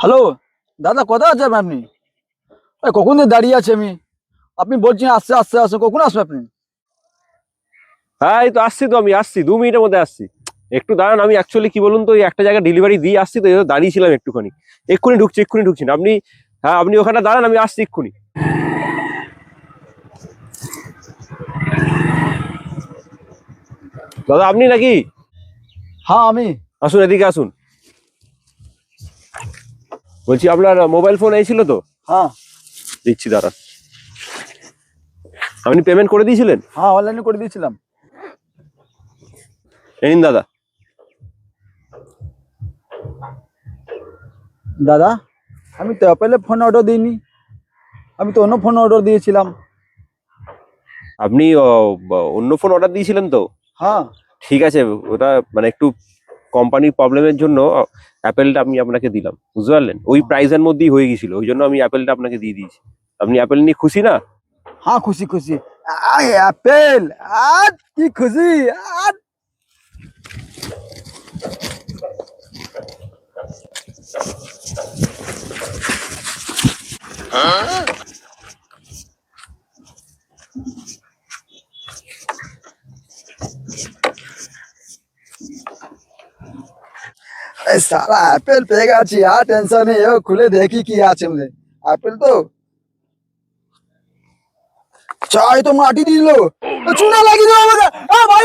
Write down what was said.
Hello দাদা কোথায় আছেন আপনি? কখন দাঁড়িয়ে আছে আমি? আপনি বলছেন আসছে আসছে আসছে কখন আসবে আপনি? হ্যাঁ এই তো আসছি তো আমি আসছি দু মিনিটের মধ্যে আসছি। একটু দাঁড়ান আমি অ্যাকচুয়ালি কি বলুন তো একটা জায়গায় ডেলিভারি দিয়ে আসছি তো দাঁড়িয়েছিলাম একটুখানি। এক্ষুনি ঢুকছি এক্ষুনি ঢুকছি না। আপনি হ্যাঁ আপনি ওখানে দাঁড়ান আমি আসছি এক্ষুনি। দাদা আপনি নাকি? হ্যাঁ আমি। আসুন এদিকে আসুন। বলছি আপনার মোবাইল ফোন এই ছিল তো? হ্যাঁ। দিচ্ছি দাঁড়ান। আপনি পেমেন্ট করে দিয়েছিলেন? হ্যাঁ অনলাইনে করে দিয়েছিলাম। এই নিন দাদা। দাদা আমি তো অ্যাপেলে ফোন অর্ডার দিইনি। আমি তো অন্য ফোন অর্ডার দিয়েছিলাম। আপনি অন্য ফোন অর্ডার দিয়েছিলেন তো? হ্যাঁ। ঠিক আছে ওটা মানে একটু কোম্পানির প্রবলেমের জন্য অ্যাপেলটা আমি আপনাকে দিলাম। বুঝতে পারলেন? ওই প্রাইসের মধ্যেই হয়ে গেছিল ওই জন্য আমি অ্যাপেলটা আপনাকে দিয়ে দিয়েছি। আপনি অ্যাপেল নিয়ে খুশি না? হ্যাঁ খুশি খুশি। আয় অ্যাপেল! আর কি খুশি! আর এই সারা অ্যাপেল পেয়ে গেছি, আর টেনশন নেই, ও খুলে দেখি কি আছে ওদের অ্যাপেল তো? চাই তো মাটি দিল। চুনা লাগিয়ে দেবো আমাকে।